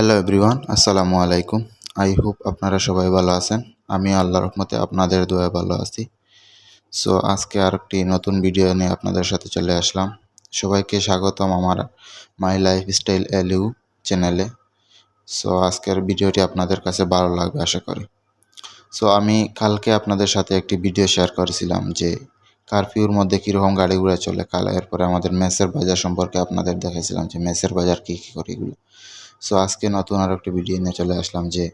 Hello everyone আসসালামু আলাইকুম I hope আপনারা সবাই ভালো আছেন। আমি আল্লাহ রহমতে আপনাদের দোয়া ভালো আছি। সো আজকে আর একটি নতুন ভিডিও নিয়ে আপনাদের সাথে চলে আসলাম। সবাইকে স্বাগতম আমার মাই লাইফ স্টাইল এলিউ চ্যানেলে সো আজকের ভিডিওটি আপনাদের কাছে ভালো লাগবে আশা করি। সো আমি কালকে আপনাদের সাথে একটি ভিডিও শেয়ার করেছিলাম যে কারফিউর মধ্যে কীরকম গাড়িগুলো চলে, কাল এরপরে আমাদের মেসের বাজার সম্পর্কে আপনাদের দেখাইছিলাম যে মেসের বাজার কী কী করে এগুলো। সো আজকে নতুন আর একটি ভিডিও নিয়ে চলে আসলাম যে,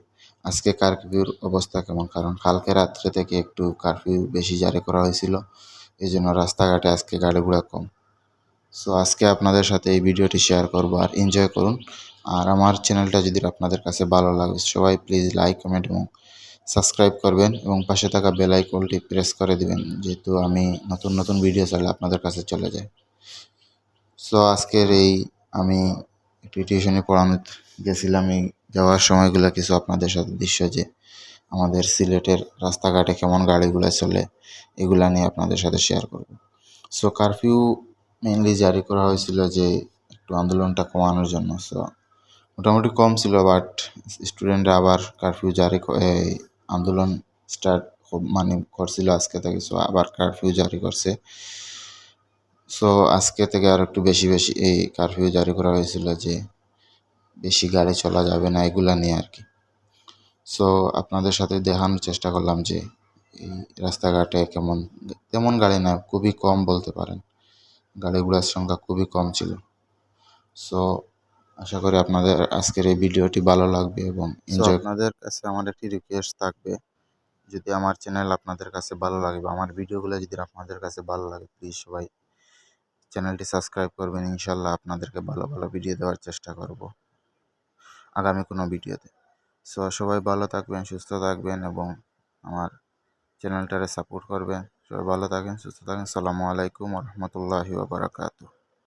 আজকে কারফিউর অবস্থা কেমন? কারণ কালকে রাত্রে থেকে একটু কারফিউ বেশি জারি করা হয়েছিল। এই জন্য রাস্তাঘাটে আজকে গাড়িগুলো কম। সো আজকে আপনাদের সাথে এই ভিডিওটি শেয়ার করব আর এনজয় করুন। আর আমার চ্যানেলটা যদি আপনাদের কাছে ভালো লাগে, সবাই প্লিজ লাইক কমেন্ট এবং সাবস্ক্রাইব করবেন এবং পাশে থাকা বেল আইকনটি প্রেস করে দিবেন, যেহেতু আমি নতুন নতুন ভিডিও চাইলে আপনাদের কাছে চলে যায় সো আজকের এই আমি একটু টিউশনে পড়ানো গেছিলাম, এই যাওয়ার সময়গুলো কিছু আপনাদের সাথে দৃশ্য যে আমাদের সিলেটের রাস্তাঘাটে কেমন গাড়িগুলো চলে, এগুলা নিয়ে আপনাদের সাথে শেয়ার করব। সো কারফিউ মেনলি জারি করা হয়েছিল যে একটু আন্দোলনটা কমানোর জন্য। সো মোটামুটি কম ছিল বাট স্টুডেন্টরা আবার কারফিউ জারি এই আন্দোলন স্টার্ট মানে করছিল আজকে থেকে। সো আবার কারফিউ জারি করছে। সো আজকে থেকে আর একটু বেশি বেশি এই কারফিউ জারি করা হয়েছিল যে বেশি গাড়ি চলা যাবে না এগুলা নিয়ে আর কি। সো আপনাদের সাথে দেখানোর চেষ্টা করলাম যে এই রাস্তাঘাটে কেমন তেমন গাড়ি না খুবই কম বলতে পারেন। গাড়িগুলোর সংখ্যা খুবই কম ছিল। সো আশা করি আপনাদের আজকের এই ভিডিওটি ভালো লাগবে এবং এনজয় আপনাদের কাছে আমার একটি রিকোয়েস্ট থাকবে। যদি আমার চ্যানেল আপনাদের কাছে ভালো লাগে বা আমার ভিডিওগুলো যদি আপনাদের কাছে ভালো লাগে প্লিজ সবাই চ্যানেলটি সাবস্ক্রাইব করবেন। ইনশাল্লাহ আপনাদেরকে ভালো ভালো ভিডিও দেওয়ার চেষ্টা করব। আগামী কোনো ভিডিওতে। সো সবাই ভালো থাকবেন, সুস্থ থাকবেন এবং আমার চ্যানেলটারে সাপোর্ট করবেন। সবাই ভালো থাকেন, সুস্থ থাকেন। সালামু আলাইকুম রহমতুল্লাহি বারাকাতু